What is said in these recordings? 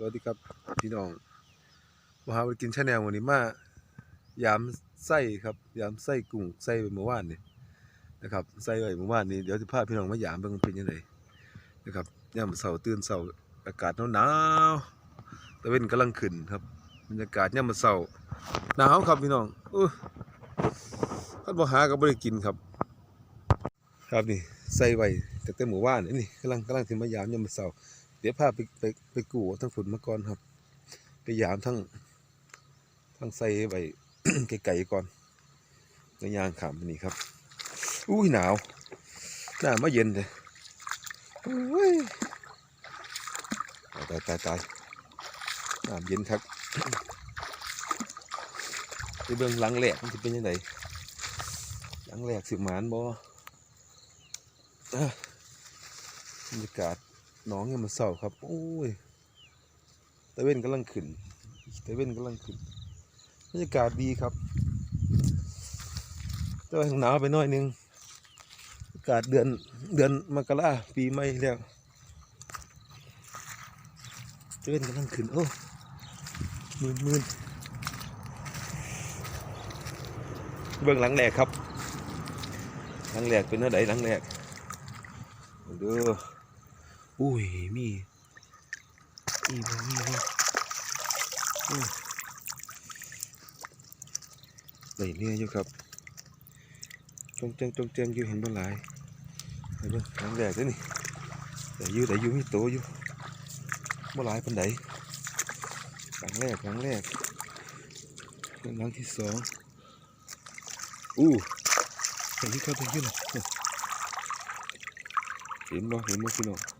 สวัสดีครับพี่น้องมหาวิทยากินชาแนลวันนี้มายามไส้ครับยามไส้กุ้งไส้ไปเมื่อวานนี่นะครับไส้ไว้เมื่อวานนี้เดี๋ยวจะพาพี่น้องมายามเบิ่งเป็นยังไงนะครับยามเสาร์ตื่นเสาร์อากาศหนาวๆตะเวนกำลังขึ้นครับบรรยากาศยามมื้อเสาร์หนาวครับพี่น้องอู้คันบ่หาก็บ่ได้กินครับ ครับนี่ใส่ไว้แต่แต่หมู่บ้านนี่นี่กำลังกำลังสิมายามยามมื้อเสาร์ เดี๋ยวพาไปไปไปกู้ทั้งฝุ่นมาก่อนครับ ไปยามทั้งทั้งใส่ไว้ไกลๆก่อนในยางขามนี่ครับ อุ้ยหนาวหน้ามาเย็นเลยโอ้ยตายตายตายน้ำเย็นครับไปเบิ่งหลังแหลกมันจะเป็นยังไงหลังแหลกสิหมานบ่อะบรรยากาศ น้องยังมาเศร้าครับ โอ้ยตะเว้นกำลังขึ้นตะเว้นกำลังขึ้นบรรยากาศดีครับแต่ว่าหนาวไปหน่อยนึงอากาศเดือนเดือนมกราปีใหม่แล้วตะเว้นกำลังขึ้นโอ้มืนมืนเบื้องหลังแหลกครับหลังแหลกเป็นเนื้อใดหลังแหลกเด้อ อุ้ยมีมีบ่มีบ่ได้เรืออยู่ครับจงเจงจงเจงอยู่เห็นบ่หลายเห็นบ่หลังแรกเด้อนี่แต่อยู่แต่อยู่มีโตอยู่บ่หลายปานใดหลังแรกหลังแรกเป็นหลังที่สองอู้แต่ยี่ครับแต่ยี่นะเห็นบ่เห็นบ่พี่น้อง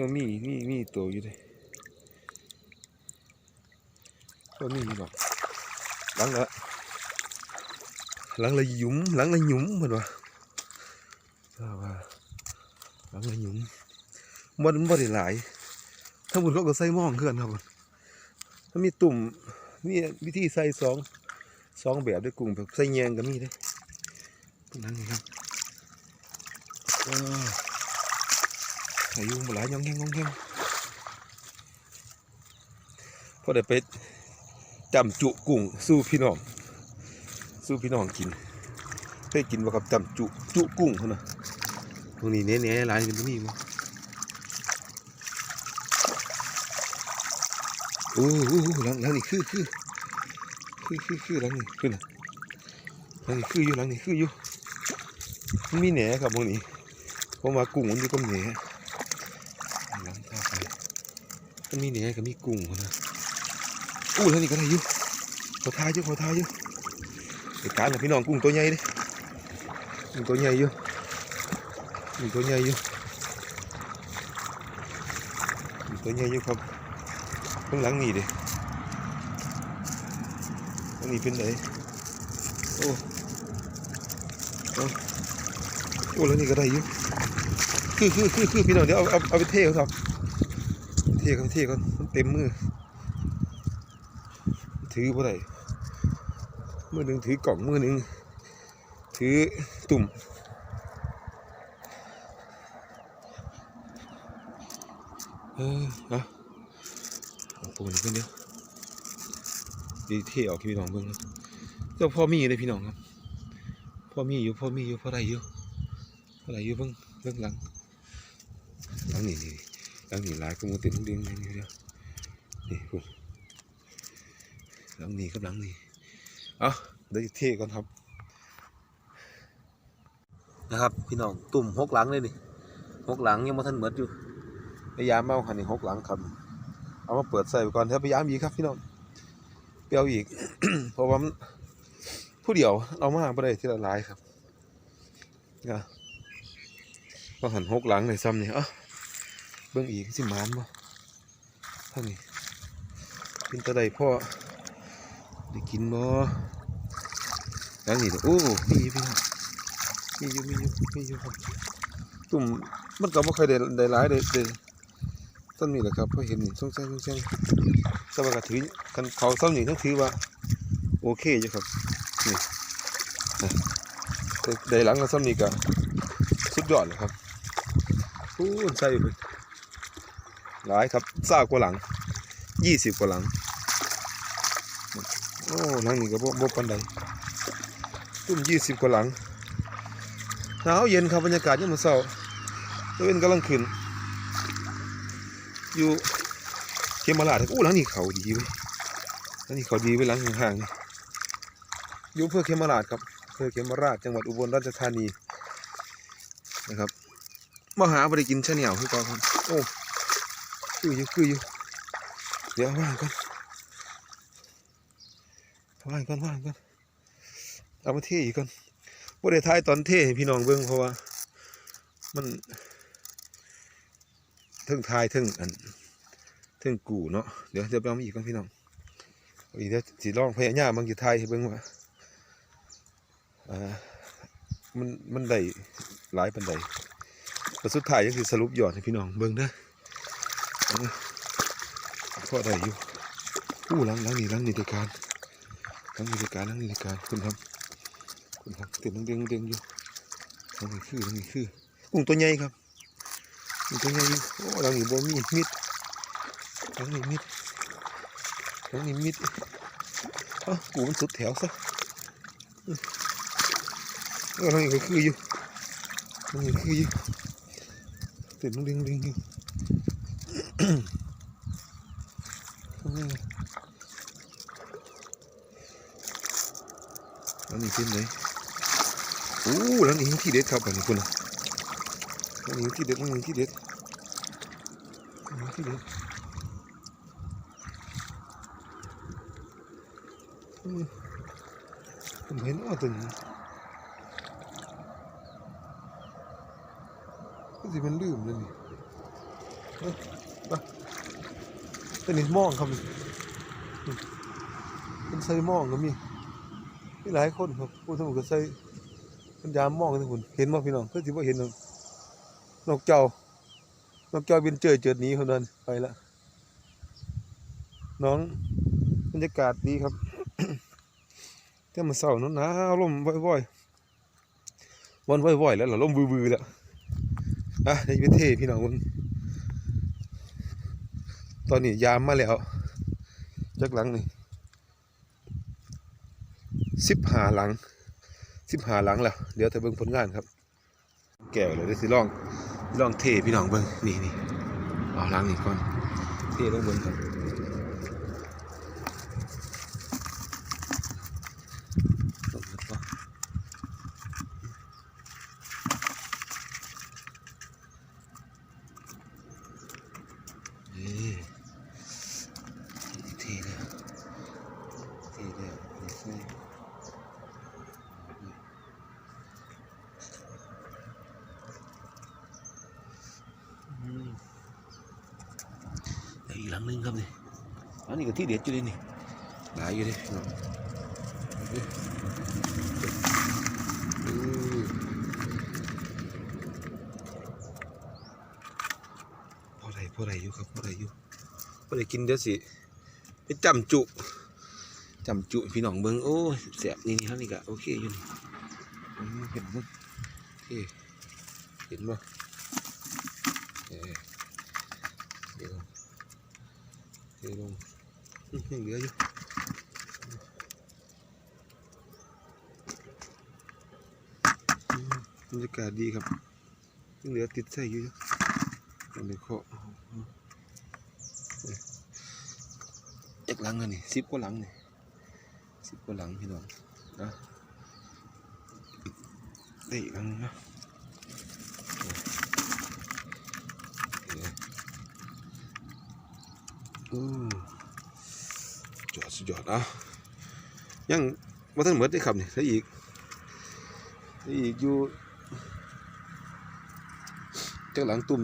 ออมีมีมีตัวอยู่เด้ก็มีอยู่ดอกหลังละหลังละหยุมหลังละหยุมเหมือนว่าว่าว่าหลังละหยุมมันมันบ่ได้หลายถ้าหมดเขาก็ใส่หม้องเพื่อนครับถ้ามีตุ่มมีวิธีใส่สองสองแบบด้วยกลุ่มแบบใส่แยงก็มีด้ตรงนั้นนี่ครับว้าว อายุมาหลายยองแงงงองแงงพอได้ไปจำจุกุ้งสู้พี่น้อง สู้พี่น้องกินเคยกินบ่ครับจำจุจุกุ้งเขานะตรงนี้เน้ๆหลายเป็นตรงนี้มั้งโอ้โหหลังหลังนี่คือคือคือคือคือหลังนี่คือนะหลังนี่คืออยู่หลังนี่คืออยู่มีแหนครับตรงนี้ผมว่ากุ้งมันอยู่กับแหน หลังเข้าไป ก็มีเนี่ยก็มีกุ้งนะอู้แล้วนี่ก็ได้อยู่ขอทายอยู่ขอทายอยู่เด็การนะพี่น้องกุ้งตัวใหญ่เดิกุ้งตัวใหญ่อยู่กุ้งตัวใหญ่อยู่กุ้งตัวใหญ่อยู่ครับข้างหลังนี่เดิอันนี้เป็นไหนโอ้โอ้แล้วนี่ก็ได้อยู่คือคือคือคือพี่น้องเดี๋ยวเอาเอาเอาไปเทเขาครับ ทเขาเทก่อนมันเต็มมือ ถือบ่ได้มือหนึ่งถือกล่องมือหนึ่งถือตุ่มเออเอาปูนี่เพิ่นเดียวดีเทออกพี่น้องเบิ่งครับเจ้าพ่อมีเลยพี่น้องครับพ่อมีอยู่พ่อมีอยู่พ่อได้อยู่พ่อได้อยู่เบิ่งเบิ่งหลังหลังนี่นี่ หลังนี่หลายก็มันติดดึงนี่เดียวนี่คุณหลังนี้กับหลังนี้เอาเดี๋ยวเทก่อนครับ นะครับ พี่น้องตุ่มหกหลังเลยนี่หกหลังยังม่ทันเหมือดอยู่พยายามเอาคันนี้หกหลังครับ เอามาเปิดใส่ไปก่อนเถอะพยายามอีกครับพี่น้องเปรียวอีกเพราะว่ามันผู้เดียวเอามาไม่ได้ที่ละลายครับนะก็หันหกหลังเลยซ้ำนี่เอ้า เบิ่งอีกสิหมานบ่ท่านี้กินตะไดพ่อได้กินบ่หลังนี่เด้อโอ้มีอยู่พี่น้องมีอยู่มีอยู่มีอยู่ครับตุ่มมันก็บ่ค่อยได้ได้หลายได้ได้ซ้ำนี่แหละครับเพราะเห็นนี่สงสัยสงสัยแต่ว่าก็ถือกันเขาซ้ำนี่ต้องถือว่าโอเคอยู่ครับนี่ได้หลังก็ซ้ำนี่ก็สุดยอดเลยครับอู้ใส่ไป หลายครับซ่ากว่าหลังยี่สิบกว่าหลัง โอ้หลังนี้ก็บบ่ปานใดตุ้มยี่สิบกว่าหลังหนาวเย็นครับบรรยากาศยามมื้อเช้าตะเวนกำลังขึ้น อยู่เขมราชโอ้หลังนี้เขาดีเว้ยหลังนี้เขาดีไว้หลังห่างๆอยู่เพื่อเขมราชครับเพื่อเขมราชจังหวัดอุบลราชธานีนะครับมาหาได้กินชะเหนียวคือก่าครับโอ้ คืออยู่คืออยู่เดี๋ยวว่างก่อนว่างก่อนว่างก่อนเอามาเทอีกก่อนบ่ได้ทายตอนเทพี่น้องเบิ่งเพราะว่า มันทึงทายทึงอันทึงกูเนาะเดี๋ยวจะไปเอามาอีกก่อนพี่น้องอีกเดี๋ยวสิลองพยายามบางสิทายเบิ่งว่าอ่ามันมันได้หลายปานใดแต่สุดท้ายยังสิสรุปยอดให้พี่น้องเบิ่งเด้อเอา พอได้อยู่อู้หลังหลังนี่หลังนี่เดยการทั้งมีรายการทั้งมีรายการคุณครับคุณครับตื่นเด้งเด้งอยู่ทั้งนี้คือทั้งนี้คือกุ้งตัวใหญ่ครับกุ้งตัวใหญ่อยู่โอ้ทั้งนี้บ่มีมิดทั้งนี้มิดทั้งนี้มิดเอ้าปูมันสุดแถวซะเออทั้งนี้ก็คืออยู่ทั้งนี้คืออยู่ตื่นเด้งเด้งอยู่ แล้วนี่ขึ้นเลยโอ้แล้วนี่ที่เด็ดครับอันนี้คุณนะแล้วนี่ที่เด็ดแล้วนี่ที่เด็ดอันนี้ที่เด็ดอืมผมเห็นว่าตัวนี้ก็สิมันลืมเลยนี่ เปตันี้มองครับนี่อืมเป็นไซมองก็มีมีหลายคนครับผู้สมุทรก็ใส่ปัญญามมองกันทุกคนเห็นบ่พี่น้องเพื่อที่ว่าเห็นนกนกเจ้านกเจ้าบินเจอเจิดหนี้คนนั้นไปละน้องบรรยากาศดีครับแต่มันเศร้าเนอะหนาวลมว่อยๆวันว่อยๆแล้วหรอลมวือๆแล้วอะในประเทศพี่น้องมึง ตอนนี้ยามมาแล้วจักหลังนี่สิบหาหลังสิบหาหลังแล้วเดี๋ยวเธอเบิ่งผลงานครับ แก้วเลยได้สิลองลองเทพี่น้องเบิ่งนี่นี่เอาหลังนี่ก่อนเทลงเบิ่งก่อนลงแล้วก็นี่เทแล้วเทแล้วนี่ใส่ อืมแล้วอีกหลังหนึงครับนี่อันนี้ก็ที่เด็ดอยู่เลยนี่หลายอยู่เลยพี่น้องอืมพอได้พอได้อยู่ครับพอได้อยู่พอได้กินเดี๋ยวสิไปจำจุจำจุพี่น้องเบิ้งโอ้ยแสบนี่นี่ฮะนี่ก็โอเคอยู่นี่อืมเห็นมั้ยโอเคเห็นมั้ยเออเดี๋ยว เดี๋ยวลงยังเหลืออยู่บรรยากาศดีครับยังเหลือติดใส่อยู่อันนี้เคาะเอกหลังอันนี้สิบกว่าหลังนี่สิบกว่าหลังพี่น้องนะได้อีกหลังนะ อืม จอดสุดยอดอะยังมาทั้งหมดได้ครับนี่แล้วอีกแล้วอีกอยู่จากหลังตุ่ม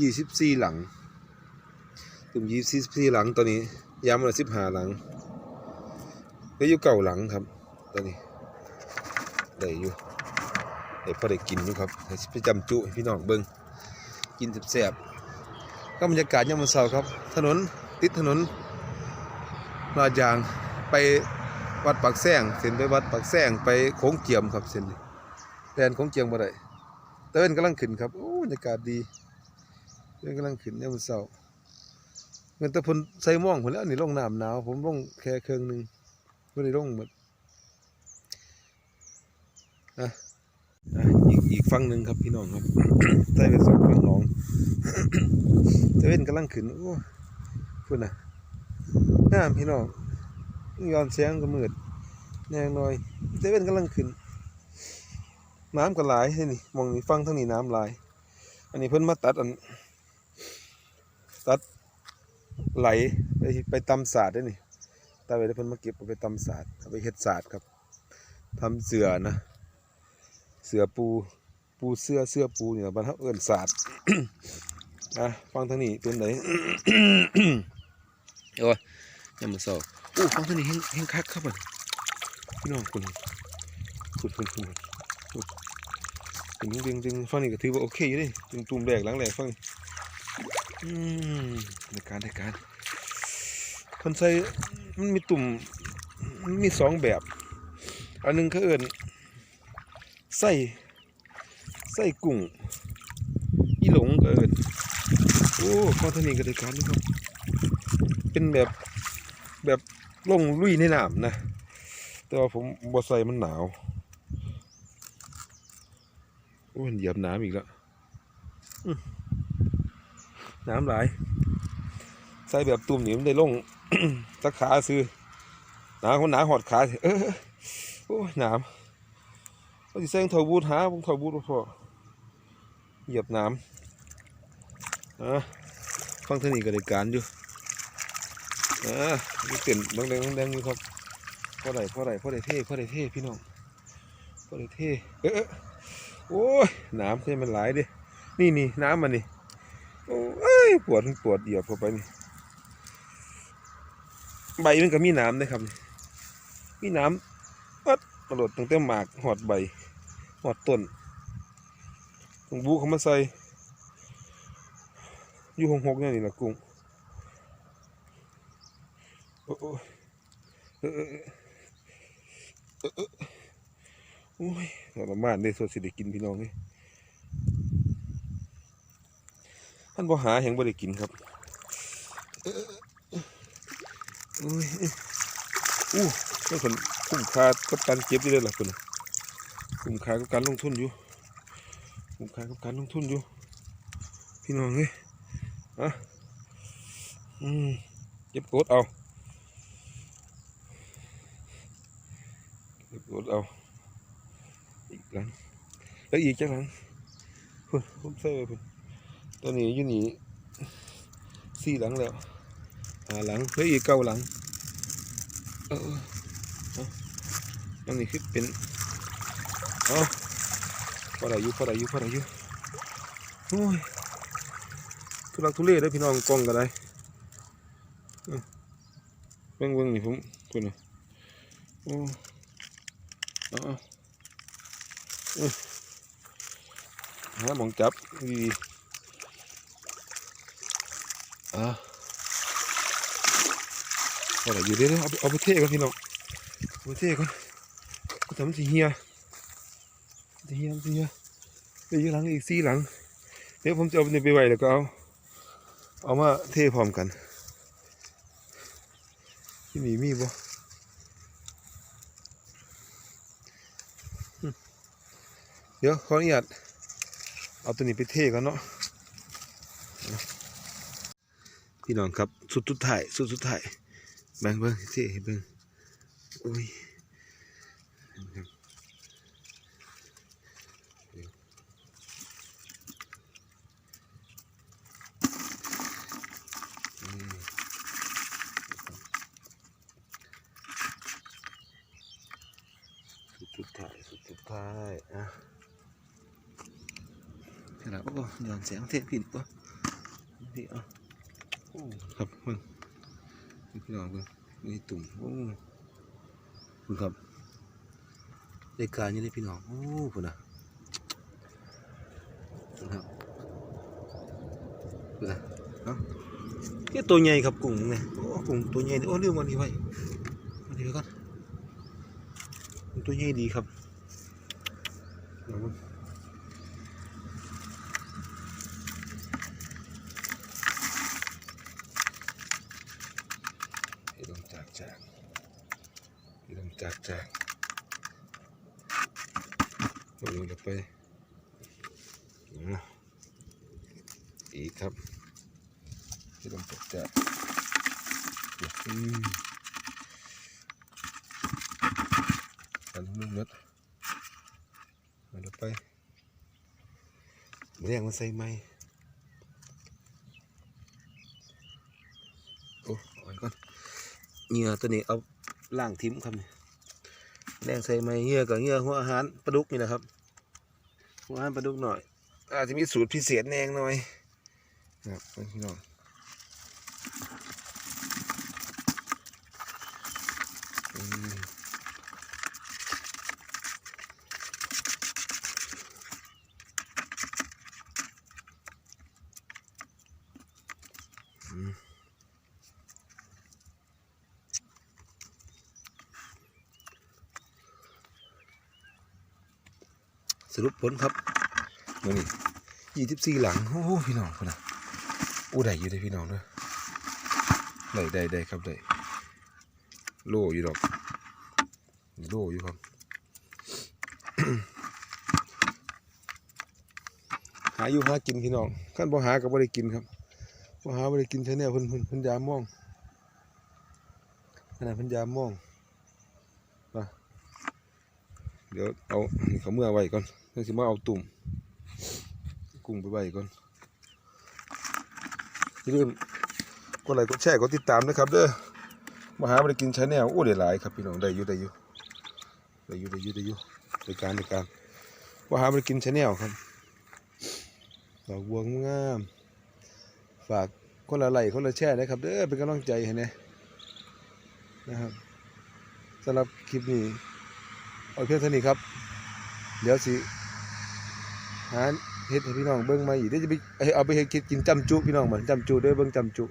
ยี่สิบสี่หลัง ตุ่มยี่สิบสี่หลังตอนนี้ยามละสิบห้าหลังแล้วอยู่เก่าหลังครับ ตอนนี้ได้อยู่ได้พอได้กินอยู่ครับให้ไปจำจุให้พี่น้องเบิ่งกินแซ่บๆ ก็บรรยากาศยามมื้อเช้าครับ ถนนติดถนนลาดยางไปวัดปากแซงเส้นไปวัดปากแซงไปโค้งเจียมครับเส้นนี้แดนโค้งเจียมบ่ได้เต้นกำลังขึ้นครับโอ้บรรยากาศดีเต้นกำลังขึ้นยามมื้อเช้าเงินต่เพิ่นใส่หม่องพุ่นแล้วนี่ลงน้ำหนาวผมลงแค่เครื่องหนึงบ่ได้ลงหมดอะอะอีกอีกฝั่งหนึงครับพี่น้องครับใส่ไปสองฝั่งหนอง ตะเว้นกำลังขึ้นโอ้พุ่นน่ะงามพี่น้องย้อนแสงก็มืดแนงน่อยตะเว้นกำลังขึ้น น้ำก็หลายเฮ้ยนี่มองนี่ฟังทางนี้น้ำหลาย อันนี้เพิ่นมาตัดอัน ตัดไหลไปไปตำศาสตร์ได้นี่ตาไปแล้เพิ่นมาเก็บไปตำศาสตร์เอาไปเฮ็ดศาสตร์ครับทำเสือนะ เสือปู ปูเสื้อเสื้อปูเนี่ยบ้านเฮาเอิ้นศาสตร์ อะฟังทางนี้เป็นไหนโอ้ยยังมาเศร้าโอ้ฟังทางนี้เฮงเฮงคักครับบัดพี่น้องคุณคุณคุณคุณคุณดึงดึงดึงฟังนี่ก็ถือว่าโอเคอยู่เดิดึงตุ่มแรกหลังแรกฟังอืมในการในการคนใส่มันมีตุ่มมันมีสองแบบ อันหนึงเขาเอิ้นใส่ใส่กุ้งอีหลงก็เอิ้น โอ้ข้อเทานี้ก็ได้การนะครับ เป็นแบบแบบลงลุยในน้ำนะ แต่ว่าผมบ่ใส่มันหนาวโอ้ยเหยียบน้ำอีกแล้วน้ำหลายใส่แบบตุ่มนี่มันได้ลงสักขาซื้อหนาคนหนาหอดขาสิเออโอ้ยหนามก็สิใส่รองเทอบูทหาผมถอบูทพอเหยียบน้ำอะ ฟังเท่านี้ก็ได้การอยู่อ่ามีเต้นบางแดงบางแดงอยู่ครับพอได้พอได้พอได้เท่พอได้เท่พี่น้องพอได้เท่เอ๊ะโอ้ยน้ำใช่มันหลายดินี่นี่น้ำมันนี่โอ้ยปวดปวดเหยียบเข้าไปนี่ใบมันก็มีน้ำนะครับมีน้ำปัดกระโดดตั้งแต่หมากหอดใบหอดต้นต้องบูเขามาใส่ อยู่หงหกเนี่ยนี่นะกุ้งโอ้โอ้เออเออเออเออเออโอ้ยทรมานได้สดสิได้กินพี่น้องนี่ท่านบ่หาแห่งบ่ได้กินครับเออเออเออโอ้ยเอออู้นี่คนคุ้มค่ากับการเก็บอยู่เลยล่ะคนน่ะคุ้มค่ากับการลงทุนอยู่คุ้มค่ากับการลงทุนอยู่ พี่น้องเอ้ย อะเก็บกดเอาเก็บกดเอาอีกหลังแล้วอีกจังหลังพุ่นผมใส่ไว้พุ่นตอนนี้อยู่นี่สี่หลังแล้วหาหลังแล้วอีกเก้าหลังเออเออเอาอันนี้คือเป็นเอพอได้อยู่พอได้อยู่พอได้อยู่โอ้ย ทุลักทุเลได้พี่น้องกล้องก็ได้เบิ้งเบิ่งนี่ผมคุณนะโอ้เอาเอาหามองจับดีอ่าเอาละอยู่เด้อเอาไปเอาไปเทกันพี่น้องเอาไปเทกันก็ทำสิเฮียสิเฮียสิเฮียไปอยู่หลังอีกสี่หลังเดี๋ยวผมจะเอาไปไปไว้แล้วก็เอา เอามาเทพร้อมกัน ที่นี่มีบ่เดี๋ยวขออนุญาตเอาตัวนี้ไปเทกันเนาะพี่น้องครับสุดสุดท้ายสุดสุดท้ายแบ่งเบิ่งเทเบิ่งโอ้ยครับอืมสุดสุดท้ายสุดสุดท้ายอะเห็นแล้วโอ้ย้อน แสงเทผิดป่ะพี่เอะโอ้ครับเบิ่งนี่พี่น้องเบิ่งนี่ตุ่มโอ้คุณครับได้การอยังได้พี่น้องโอ้คุณนะนะครับคุณนะเนาะแค่ตัวใหญ่ครับกุ้งเนี่ยโอ้กุ้งตัวใหญ่โอ้เรื่องวันนี้ไว้วันนี้ก่อนตัวใหญ่ดีครับเอาเบิ่ง พี่น้องจากจากพี่น้องจากจากเอาลงไปนะ อีกครับพี่น้องจากจากอืมอันนู้นมัดเอาลงไปเรียงมาใส่ไม้โอ้เอาไว้ก่อนเหงื่อตัวนี้เอาล่างทิ้มครับนี่แรงใส่ไม้เหงื่อกับเหงื่อหัวอาหารปลาดุกนี่นะครับหัวอาหารปลาดุกหน่อย อาจจะมีสูตรพิเศษแนงหน่อยนะครับพี่น้องสรุปผลครับ มื่อนี้ยี่สิบสี่หลังโอ้โหพี่น้องคนน่ะอู้ได้อยู่ได้พี่น้องเนอะได้ได้ได้ครับได้โลอยู่ดอกโลอยู่ครับหาอยู่หากินพี่น้องขั้นบ่หาก็บ่ได้กินครับบ่หาบ่ได้กินใช่แน่เพิ่นเพิ่นเพิ่นยามมองขนาดเพิ่นยามมองเดี๋ยวเอาเขาเมื่อไว้ก่อนเดี๋ยวสิมาเอาตุ่ม กุ้งไปไว้ก่อนอย่าลืมกดไลค์กดแชร์กดติดตามนะครับเด้อมาหาบ่ได้กินชาแนลโอ้ได้หลายครับพี่น้องได้อยู่ได้อยู่ได้อยู่ได้อยู่ได้อยู่ในการในการมาหาบ่ได้กินชาแนลครับดอกบัวงามฝากคนละไลค์คนละแช่นะครับเด้อเป็นกำลังใจให้นะนะครับสำหรับคลิปนี้เอาเพียงเท่านี้ครับ เดี๋ยวสิหา เฮ็ดให้พี่น้องเบิ่งมาอีกเดี๋ยวจะไปเอาไปเฮ็ดกินจำจุพี่น้องเหมือนจำจุด้อเบิ่งจำจุ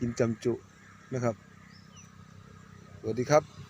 กินจำจุนะครับ สวัสดีครับ